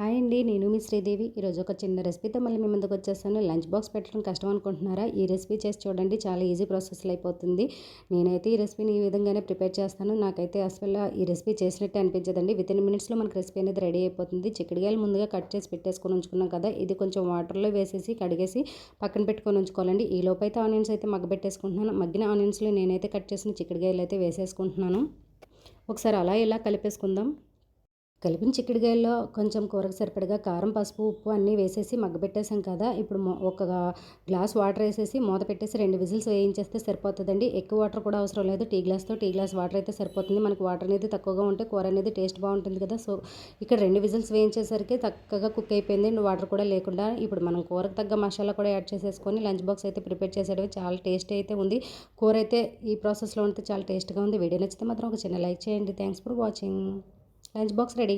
Hi అండి నేను మీ శ్రీదేవి. ఈరోజు ఒక చిన్న రెసిపీతో మళ్ళీ మీ ముందుకు వచ్చేస్తాను లంచ్ బాక్స్ పెట్టడం కష్టం అనుకుంటున్నారా? ఈ రెసిపీ చేసి చూడండి చాలా ఈజీ ప్రాసెస్లో అయిపోతుంది. నేనైతే ఈ రెసిపీని ఈ విధంగానే ప్రిపేర్ చేస్తాను. నాకైతే అసలు ఈ రెసిపీ చేసినట్టే అనిపించదండి. విత్ ఇన్ మినిట్స్లో మనకి రెసిపీ అనేది రెడీ అయిపోతుంది. చిక్కడిగాయలు ముందుగా కట్ చేసి పెట్టేసుకొని ఉంచుకున్నాం కదా ఇది కొంచెం వాటర్లో వేసేసి కడిగేసి పక్కన పెట్టుకొని ఉంచుకోవాలండి. ఈ లోపైతే ఆనియన్స్ అయితే మగ్గబెట్టేసుకుంటున్నాను. మగ్గిన ఆనియన్స్లో నేనైతే కట్ చేసిన చిక్కడిగాయలు అయితే వేసేసుకుంటున్నాను. ఒకసారి అలా ఇలా కలిపేసుకుందాం? కలిపిన చిక్కుడుగాయల్లో కొంచెం కూరకు సరిపడగా కారం పసుపు ఉప్పు అన్నీ వేసేసి మగ్గబెట్టేసాం కదా. ఇప్పుడు ఒక గ్లాస్ వాటర్ వేసేసి మూత పెట్టేసి రెండు విజిల్స్ వేయించేస్తే సరిపోతుందండి. ఎక్కువ వాటర్ కూడా అవసరం లేదు. టీ గ్లాస్తో టీ గ్లాస్ వాటర్ అయితే సరిపోతుంది. మనకు వాటర్ అనేది తక్కువగా ఉంటే కూర అనేది టేస్ట్ బాగుంటుంది కదా. సో ఇక్కడ రెండు విజిల్స్ వేయించేసరికి చక్కగా కుక్ అయిపోయింది. వాటర్ కూడా లేకుండా ఇప్పుడు మనం కూరకు తగ్గ మసాలా కూడా యాడ్ చేసేసుకొని లంచ్ బాక్స్ అయితే ప్రిపేర్ చేసేటవి చాలా టేస్ట్ అయితే ఉంది. కూర అయితే ఈ ప్రాసెస్లో ఉంటే చాలా టేస్ట్గా ఉంది. వీడియో నచ్చితే మాత్రం ఒక చిన్న లైక్ చేయండి. Thanks for watching. Lunch box ready